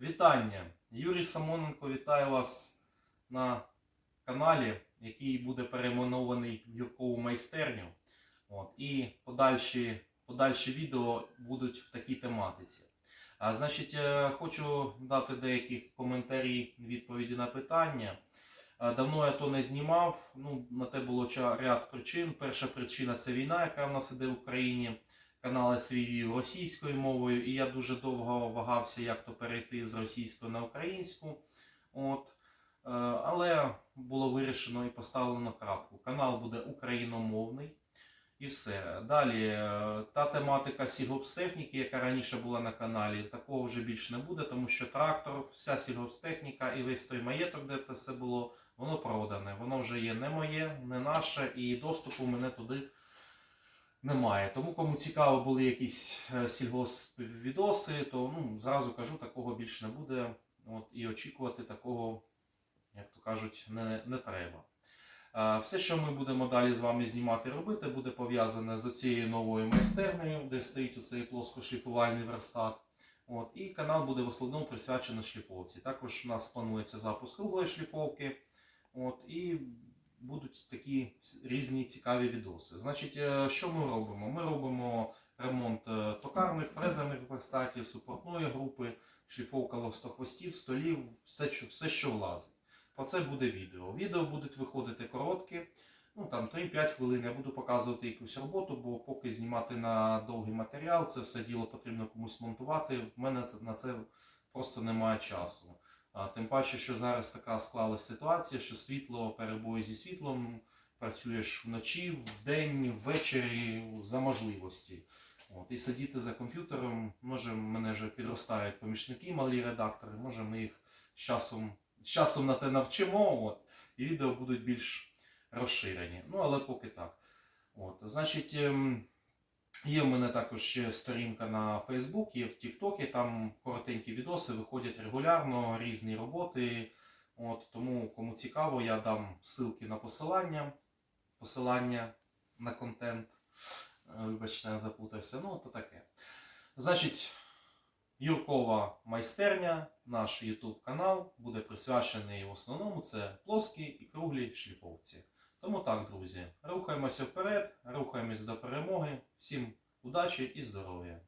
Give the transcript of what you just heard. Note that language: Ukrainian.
Вітання! Юрій Самоненко вітаю вас на каналі, який буде перейменований в Юркову майстерню. От, і подальші, подальші відео будуть в такій тематиці. А, значить, е, хочу дати деякі коментарі, відповіді на питання. Давно я то не знімав. Ну, на те було ряд причин. Перша причина це війна, яка в нас іде в Україні. Канали свій російською мовою, і я дуже довго вагався, як то перейти з російської на українську. От. Е, Але було вирішено і поставлено крапку. Канал буде україномовний. І все. Далі, е, та тематика сільгосптехніки, яка раніше була на каналі, такого вже більше не буде, тому що трактор, вся сільгосптехніка і весь той маєток, де це все було, воно продане. Воно вже є не моє, не наше, і доступу мене туди немає. Тому кому цікаво були якісь е, сільгоспвідоси, то ну, зразу кажу, такого більше не буде. От, і очікувати такого, як то кажуть, не, не треба. Е, Все, що ми будемо далі з вами знімати і робити, буде пов'язане з цією новою майстернею, де стоїть оцей плоскошліфувальний верстат. От, і канал буде в основному присвячений шліфовці. Також у нас планується запуск круглої шліфовки. От, і будуть такі різні цікаві відоси. Значить, е, що ми робимо? Ми робимо ремонт е, токарних, фрезерних верстатів, супортної групи, шліфовка ловстохвостів, столів, все, що, все, що влазить. Про це буде відео. Відео будуть виходити короткі, ну там 3-5 хвилин. Я буду показувати якусь роботу, бо поки знімати на довгий матеріал, це все діло потрібно комусь монтувати. В мене на це просто немає часу. Тим паче, що зараз така склалася ситуація, що світло, перебої зі світлом, працюєш вночі, вдень, ввечері за можливості. От, і сидіти за комп'ютером, може, мене вже підростають помічники, малі редактори, може ми їх з часом, з часом на те навчимо, от, і відео будуть більш розширені. Ну, але поки так. От, значить, ем, Є в мене також ще сторінка на Facebook, є в TikTok, там коротенькі відоси виходять регулярно, різні роботи. От, тому, кому цікаво, я дам ссылки на посилання, посилання на контент. Е, Вибачте, я запутався. Ну, то таке. Значить, Юркова майстерня, наш YouTube канал буде присвячений в основному це плоскі і круглі шліфовці. Тому так, друзі, рухаємося вперед, рухаємось до перемоги. Всім удачі і здоров'я!